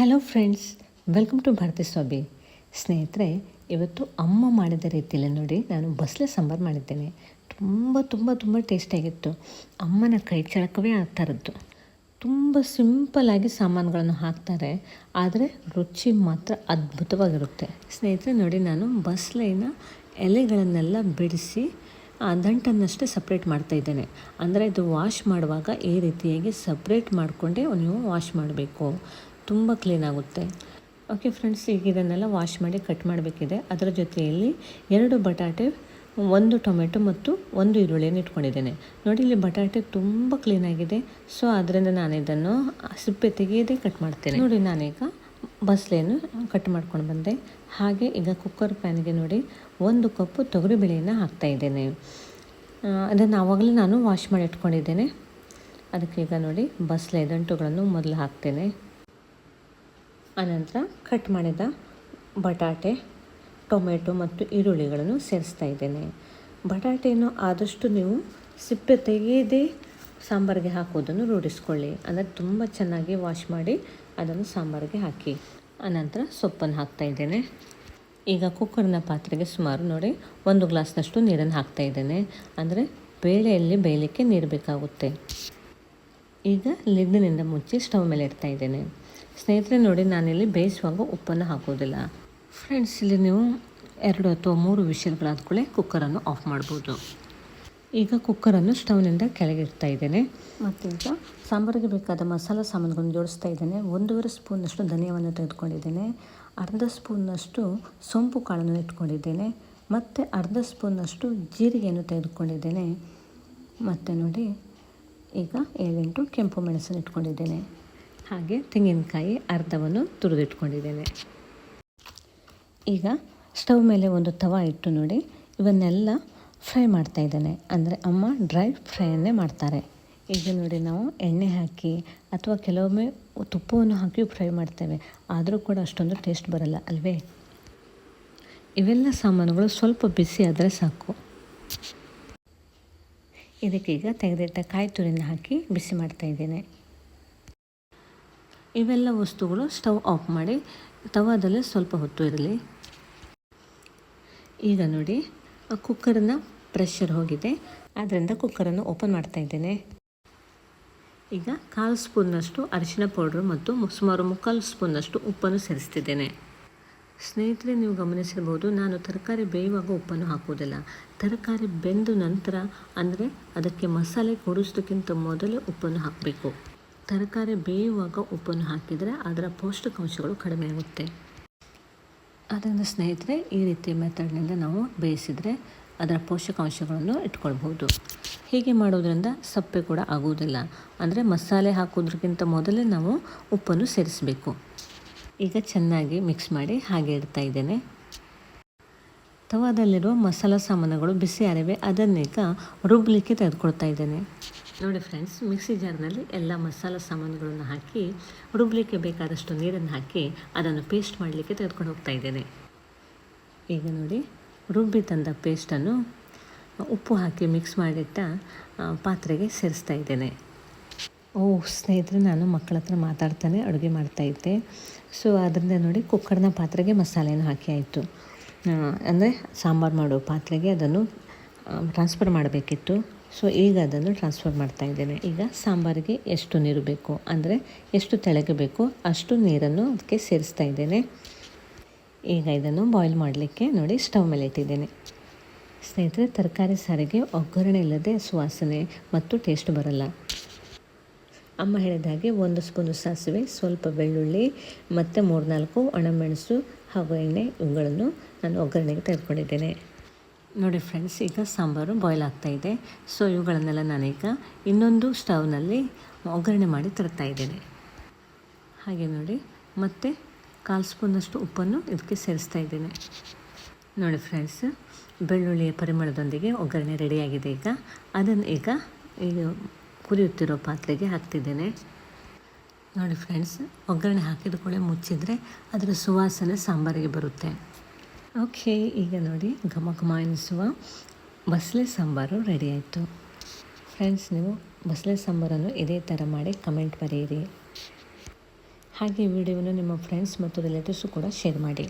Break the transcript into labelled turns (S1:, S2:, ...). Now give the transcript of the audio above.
S1: Hello friends welcome to Bharathi Swami ಸ್ನೇಹಿತರೆ, ಇವತ್ತು ಅಮ್ಮ ಮಾಡಿದ ರೀತಿಯಲ್ಲಿ ನೋಡಿ ನಾನು ಬಸ್ಲೆ ಸಾಂಬಾರು ಮಾಡಿದ್ದೇನೆ. ತುಂಬ ತುಂಬ ತುಂಬ ಟೇಸ್ಟಿಯಾಗಿತ್ತು ಅಮ್ಮನ ಕೈ ಚಳಕವೇ ಆ ಥರದ್ದು. ತುಂಬ ಸಿಂಪಲ್ಲಾಗಿ ಸಾಮಾನುಗಳನ್ನು ಹಾಕ್ತಾರೆ, ಆದರೆ ರುಚಿ ಮಾತ್ರ ಅದ್ಭುತವಾಗಿರುತ್ತೆ. ಸ್ನೇಹಿತರೆ, ನೋಡಿ ನಾನು ಬಸಳೆನ ಎಲೆಗಳನ್ನೆಲ್ಲ ಬಿಡಿಸಿ, ಆ ದಂಟನ್ನಷ್ಟೇ ಸಪ್ರೇಟ್ ಮಾಡ್ತಾ ಇದ್ದೇನೆ. ಅಂದರೆ ಇದು ವಾಶ್ ಮಾಡುವಾಗ ಈ ರೀತಿಯಾಗಿ ಸಪ್ರೇಟ್ ಮಾಡಿಕೊಂಡೇ ನೀವು ವಾಶ್ ಮಾಡಬೇಕು. ತುಂಬ ಕ್ಲೀನ್ ಆಗುತ್ತೆ. ಓಕೆ ಫ್ರೆಂಡ್ಸ್ ಈಗ ಇದನ್ನೆಲ್ಲ ವಾಶ್ ಮಾಡಿ ಕಟ್ ಮಾಡಬೇಕಿದೆ. ಅದರ ಜೊತೆಯಲ್ಲಿ ಎರಡು ಬಟಾಟೆ ಒಂದು ಟೊಮೆಟೊ ಮತ್ತು ಒಂದು ಈರುಳ್ಳಿಯನ್ನು ಇಟ್ಕೊಂಡಿದ್ದೇನೆ. ನೋಡಿ ಇಲ್ಲಿ ಬಟಾಟೆ ತುಂಬ ಕ್ಲೀನಾಗಿದೆ ಸೊ ಅದರಿಂದ ನಾನು ಇದನ್ನು ಸಿಪ್ಪೆ ತೆಗೆಯದೇ ಕಟ್ ಮಾಡ್ತೇನೆ. ನೋಡಿ ನಾನೀಗ ಬಸಲೆಯನ್ನು ಕಟ್ ಮಾಡ್ಕೊಂಡು ಬಂದೆ. ಹಾಗೆ ಈಗ ಕುಕ್ಕರ್ ಪ್ಯಾನ್ಗೆ ನೋಡಿ ಒಂದು ಕಪ್ಪು ತೊಗರಿಬೇಳೆಯನ್ನು ಹಾಕ್ತಾ ಇದ್ದೇನೆ. ಆ, ಅದನ್ನು ಆವಾಗಲೇ ನಾನು ವಾಶ್ ಮಾಡಿ ಇಟ್ಕೊಂಡಿದ್ದೇನೆ. ಅದಕ್ಕೆ ಈಗ ನೋಡಿ ಬಸ್ಲೆ ದಂಟುಗಳನ್ನು ಮೊದಲು ಹಾಕ್ತೇನೆ. ಆನಂತರ ಕಟ್ ಮಾಡಿದ ಬಟಾಟೆ, ಟೊಮೆಟೊ ಮತ್ತು ಈರುಳ್ಳಿಗಳನ್ನು ಸೇರಿಸ್ತಾ ಇದ್ದೇನೆ. ಬಟಾಟೆಯನ್ನು ಆದಷ್ಟು ನೀವು ಸಿಪ್ಪೆ ತೆಗೆಯದೇ ಸಾಂಬಾರಿಗೆ ಹಾಕೋದನ್ನು ರೂಢಿಸ್ಕೊಳ್ಳಿ. ಅಂದರೆ ತುಂಬ ಚೆನ್ನಾಗಿ ವಾಶ್ ಮಾಡಿ ಅದನ್ನು ಸಾಂಬಾರಿಗೆ ಹಾಕಿ. ಆನಂತರ ಸೊಪ್ಪನ್ನು ಹಾಕ್ತಾ ಇದ್ದೇನೆ. ಈಗ ಕುಕ್ಕರ್ನ ಪಾತ್ರೆಗೆ ಸುಮಾರು ನೋಡಿ, ಒಂದು ಗ್ಲಾಸ್ನಷ್ಟು ನೀರನ್ನು ಹಾಕ್ತಾ ಇದ್ದೇನೆ. ಅಂದರೆ ಬೇಳೆಯಲ್ಲಿ ಬೇಯಲಿಕ್ಕೆ ನೀರು ಬೇಕಾಗುತ್ತೆ. ಈಗ ಲಿಡ್ನಿಂದ ಮುಚ್ಚಿ ಸ್ಟವ್ ಮೇಲೆ ಇಡ್ತಾ ಇದ್ದೇನೆ. ಸ್ನೇಹಿತರೆ ನೋಡಿ, ನಾನಿಲ್ಲಿ ಬೇಯಿಸುವಾಗ ಉಪ್ಪನ್ನು ಹಾಕೋದಿಲ್ಲ. ಫ್ರೆಂಡ್ಸ್ ಇಲ್ಲಿ ನೀವು ಎರಡು ಅಥವಾ ಮೂರು ವಿಷಲ್ಗಳಾದ ಕೂಡಲೇ ಕುಕ್ಕರನ್ನು ಆಫ್ ಮಾಡ್ಬೋದು. ಈಗ ಕುಕ್ಕರನ್ನು ಸ್ಟವ್ನಿಂದ ಕೆಳಗಿಡ್ತಾ ಇದ್ದೇನೆ. ಮತ್ತು ಈಗ ಸಾಂಬಾರಿಗೆ ಬೇಕಾದ ಮಸಾಲ ಸಾಮಾನುಗಳನ್ನು ಜೋಡಿಸ್ತಾ ಇದ್ದೇನೆ. ಒಂದೂವರೆ ಸ್ಪೂನ್ನಷ್ಟು ಧನಿಯವನ್ನು ತೆಗೆದುಕೊಂಡಿದ್ದೇನೆ. ಅರ್ಧ ಸ್ಪೂನ್ನಷ್ಟು ಸೊಂಪು ಕಾಳನ್ನು ಇಟ್ಕೊಂಡಿದ್ದೇನೆ. ಮತ್ತು ಅರ್ಧ ಸ್ಪೂನ್ನಷ್ಟು ಜೀರಿಗೆಯನ್ನು ತೆಗೆದುಕೊಂಡಿದ್ದೇನೆ. ಮತ್ತು ನೋಡಿ, ಈಗ ಏಳೆಂಟು ಕೆಂಪು ಮೆಣಸನ್ನು ಇಟ್ಕೊಂಡಿದ್ದೇನೆ. ಹಾಗೆ ತೆಂಗಿನಕಾಯಿ ಅರ್ಧವನ್ನು ತುರಿದಿಟ್ಕೊಂಡಿದ್ದೇನೆ. ಈಗ ಸ್ಟವ್ ಮೇಲೆ ಒಂದು ತವ ಇಟ್ಟು ನೋಡಿ, ಇವನ್ನೆಲ್ಲ ಫ್ರೈ ಮಾಡ್ತಾ ಇದ್ದೇನೆ. ಅಂದರೆ ಅಮ್ಮ ಡ್ರೈ ಫ್ರೈಯನ್ನೇ ಮಾಡ್ತಾರೆ. ಈಗ ನೋಡಿ ನಾವು ಎಣ್ಣೆ ಹಾಕಿ ಅಥವಾ ಕೆಲವೊಮ್ಮೆ ತುಪ್ಪವನ್ನು ಹಾಕಿ ಫ್ರೈ ಮಾಡ್ತೇವೆ. ಆದರೂ ಕೂಡ ಅಷ್ಟೊಂದು ಟೇಸ್ಟ್ ಬರಲ್ಲ, ಅಲ್ವೇ? ಇವೆಲ್ಲ ಸಾಮಾನುಗಳು ಸ್ವಲ್ಪ ಬಿಸಿ ಆದರೆ ಸಾಕು. ಇದಕ್ಕೀಗ ತೆಗೆದಿಟ್ಟ ಕಾಯಿ ತುರಿನ ಹಾಕಿ ಬಿಸಿ ಮಾಡ್ತಾ ಇದ್ದೇನೆ. ಇವೆಲ್ಲ ವಸ್ತುಗಳು ಸ್ಟವ್ ಆಫ್ ಮಾಡಿ ತವಾದಲ್ಲಿ ಸ್ವಲ್ಪ ಹೊತ್ತು ಇರಲಿ. ಈಗ ನೋಡಿ ಕುಕ್ಕರ್ನ ಪ್ರೆಷರ್ ಹೋಗಿದೆ. ಆದ್ದರಿಂದ ಕುಕ್ಕರನ್ನು ಓಪನ್ ಮಾಡ್ತಾ ಇದ್ದೇನೆ. ಈಗ ಕಾಲು ಸ್ಪೂನ್ನಷ್ಟು ಅರಿಶಿನ ಪೌಡ್ರು ಮತ್ತು ಸುಮಾರು ಮುಕ್ಕಾಲು ಸ್ಪೂನ್ನಷ್ಟು ಉಪ್ಪನ್ನು ಸೇರಿಸ್ತಿದ್ದೇನೆ. ಸ್ನೇಹಿತರೆ, ನೀವು ಗಮನಿಸಿರ್ಬೋದು ನಾನು ತರಕಾರಿ ಬೇಯುವಾಗ ಉಪ್ಪನ್ನು ಹಾಕುವುದಿಲ್ಲ. ತರಕಾರಿ ಬೆಂದ ನಂತರ, ಅಂದರೆ ಅದಕ್ಕೆ ಮಸಾಲೆ ಕೊಡಿಸೋದಕ್ಕಿಂತ ಮೊದಲೇ ಉಪ್ಪನ್ನು ಹಾಕಬೇಕು. ತರಕಾರಿ ಬೇಯುವಾಗ ಉಪ್ಪನ್ನು ಹಾಕಿದರೆ ಅದರ ಪೌಷ್ಟಿಕಾಂಶಗಳು ಕಡಿಮೆ ಆಗುತ್ತೆ. ಆದ್ದರಿಂದ ಸ್ನೇಹಿತರೆ, ಈ ರೀತಿ ಮೆಥಡ್ನಿಂದ ನಾವು ಬೇಯಿಸಿದರೆ ಅದರ ಪೋಷಕಾಂಶಗಳನ್ನು ಇಟ್ಕೊಳ್ಬೋದು ಹೀಗೆ ಮಾಡೋದರಿಂದ ಸಪ್ಪೆ ಕೂಡ ಆಗುವುದಿಲ್ಲ. ಅಂದರೆ ಮಸಾಲೆ ಹಾಕೋದ್ರಕ್ಕಿಂತ ಮೊದಲೇ ನಾವು ಉಪ್ಪನ್ನು ಸೇರಿಸಬೇಕು. ಈಗ ಚೆನ್ನಾಗಿ ಮಿಕ್ಸ್ ಮಾಡಿ ಹಾಗೆ ಇಡ್ತಾ ಇದ್ದೇನೆ. ತವಾದಲ್ಲಿರುವ ಮಸಾಲ ಸಾಮಾನುಗಳು ಬಿಸಿ ಅರಿವೆ ಅದನ್ನೀಗ ರುಬ್ಬಲಿಕ್ಕೆ ತೆಗೆದುಕೊಳ್ತಾ ಇದ್ದೇನೆ. ನೋಡಿ ಫ್ರೆಂಡ್ಸ್ ಮಿಕ್ಸಿ ಜಾರ್ನಲ್ಲಿ ಎಲ್ಲ ಮಸಾಲ ಸಾಮಾನುಗಳನ್ನು ಹಾಕಿ ರುಬ್ಬಲಿಕ್ಕೆ ಬೇಕಾದಷ್ಟು ನೀರನ್ನು ಹಾಕಿ ಅದನ್ನು ಪೇಸ್ಟ್ ಮಾಡಲಿಕ್ಕೆ ತೆಗೆದುಕೊಂಡು ಹೋಗ್ತಾ ಇದ್ದೇನೆ. ಈಗ ನೋಡಿ, ರುಬ್ಬಿ ತಂದ ಪೇಸ್ಟನ್ನು ಉಪ್ಪು ಹಾಕಿ ಮಿಕ್ಸ್ ಮಾಡಿಟ್ಟ ಪಾತ್ರೆಗೆ ಸೇರಿಸ್ತಾ ಇದ್ದೇನೆ. ಓ, ಸ್ನೇಹಿತರೆ, ನಾನು ಮಕ್ಕಳ ಹತ್ರ ಮಾತಾಡ್ತಾನೆ, ಅಡುಗೆ ಮಾಡ್ತಾಯಿದ್ದೆ ಸೊ ಅದರಿಂದ ನೋಡಿ ಕುಕ್ಕರ್ನ ಪಾತ್ರೆಗೆ ಮಸಾಲೆಯನ್ನು ಹಾಕಿ ಆಯಿತು. ಅಂದರೆ ಸಾಂಬಾರು ಮಾಡೋ ಪಾತ್ರೆಗೆ ಅದನ್ನು ಟ್ರಾನ್ಸ್ಫರ್ ಮಾಡಬೇಕಿತ್ತು. ಸೊ ಈಗ ಅದನ್ನು ಟ್ರಾನ್ಸ್ಫರ್ ಮಾಡ್ತಾ ಇದ್ದೇನೆ. ಈಗ ಸಾಂಬಾರಿಗೆ ಎಷ್ಟು ನೀರು ಬೇಕು? ಅಂದರೆ ಎಷ್ಟು ತೆಳಗೆ ಬೇಕು? ಅಷ್ಟು ನೀರನ್ನು ಅದಕ್ಕೆ ಸೇರಿಸ್ತಾ ಇದ್ದೇನೆ. ಈಗ ಇದನ್ನು ಬಾಯ್ಲ್ ಮಾಡಲಿಕ್ಕೆ ನೋಡಿ ಸ್ಟವ್ ಮೇಲೆ ಇಟ್ಟಿದ್ದೇನೆ. ಸ್ನೇಹಿತರೆ, ತರಕಾರಿ ಸಾರಿಗೆ ಒಗ್ಗರಣೆ ಇಲ್ಲದೆ ಸುವಾಸನೆ ಮತ್ತು ಟೇಸ್ಟ್ ಬರಲ್ಲ. ಅಮ್ಮ ಹೇಳಿದ ಹಾಗೆ ಒಂದು ಸ್ಪೂನು ಸಾಸಿವೆ, ಸ್ವಲ್ಪ ಬೆಳ್ಳುಳ್ಳಿ, ಮತ್ತು ಮೂರ್ನಾಲ್ಕು ಒಣಮೆಣಸು ಹಾಗೂ ಎಣ್ಣೆ ಇವುಗಳನ್ನು ನಾನು ಒಗ್ಗರಣೆಗೆ ತೆಗೆದುಕೊಂಡಿದ್ದೇನೆ. ನೋಡಿ ಫ್ರೆಂಡ್ಸ್ ಈಗ ಸಾಂಬಾರು ಬಾಯ್ಲ್ ಆಗ್ತಾ ಇದೆ. ಸೊ ಇವುಗಳನ್ನೆಲ್ಲ ನಾನೀಗ ಇನ್ನೊಂದು ಸ್ಟವ್ನಲ್ಲಿ ಒಗ್ಗರಣೆ ಮಾಡಿ ತರ್ತಾ ಇದ್ದೇನೆ. ಹಾಗೆ ನೋಡಿ, ಮತ್ತೆ ಕಾಲು ಸ್ಪೂನಷ್ಟು ಉಪ್ಪನ್ನು ಇದಕ್ಕೆ ಸೇರಿಸ್ತಾ ಇದ್ದೇನೆ. ನೋಡಿ ಫ್ರೆಂಡ್ಸ್ ಬೆಳ್ಳುಳ್ಳಿಯ ಪರಿಮಳದೊಂದಿಗೆ ಒಗ್ಗರಣೆ ರೆಡಿಯಾಗಿದೆ ಈಗ. ಅದನ್ನು ಈಗ ಈಗ ಕುರಿಯುತ್ತಿರೋ ಪಾತ್ರೆಗೆ ಹಾಕ್ತಿದ್ದೇನೆ. ನೋಡಿ ಫ್ರೆಂಡ್ಸ್ ಒಗ್ಗರಣೆ ಹಾಕಿದ ಕೂಡ ಮುಚ್ಚಿದರೆ ಅದರ ಸುವಾಸನೆ ಸಾಂಬಾರಿಗೆ ಬರುತ್ತೆ. ಓಕೆ ಈಗ ನೋಡಿ, ಘಮ ಘಮ ಎನಿಸುವ ಬಸಳೆ ಸಾಂಬಾರು ರೆಡಿ ಆಯಿತು. ಫ್ರೆಂಡ್ಸ್ ನೀವು ಬಸಳೆ ಸಾಂಬಾರನ್ನು ಇದೇ ಥರ ಮಾಡಿ ಕಮೆಂಟ್ ಬರೆಯಿರಿ. ಹಾಗೆ ವಿಡಿಯೋವನ್ನು ನಿಮ್ಮ ಫ್ರೆಂಡ್ಸ್ ಮತ್ತು ರಿಲೇಟಿವ್ಸು ಕೂಡ ಶೇರ್ ಮಾಡಿ.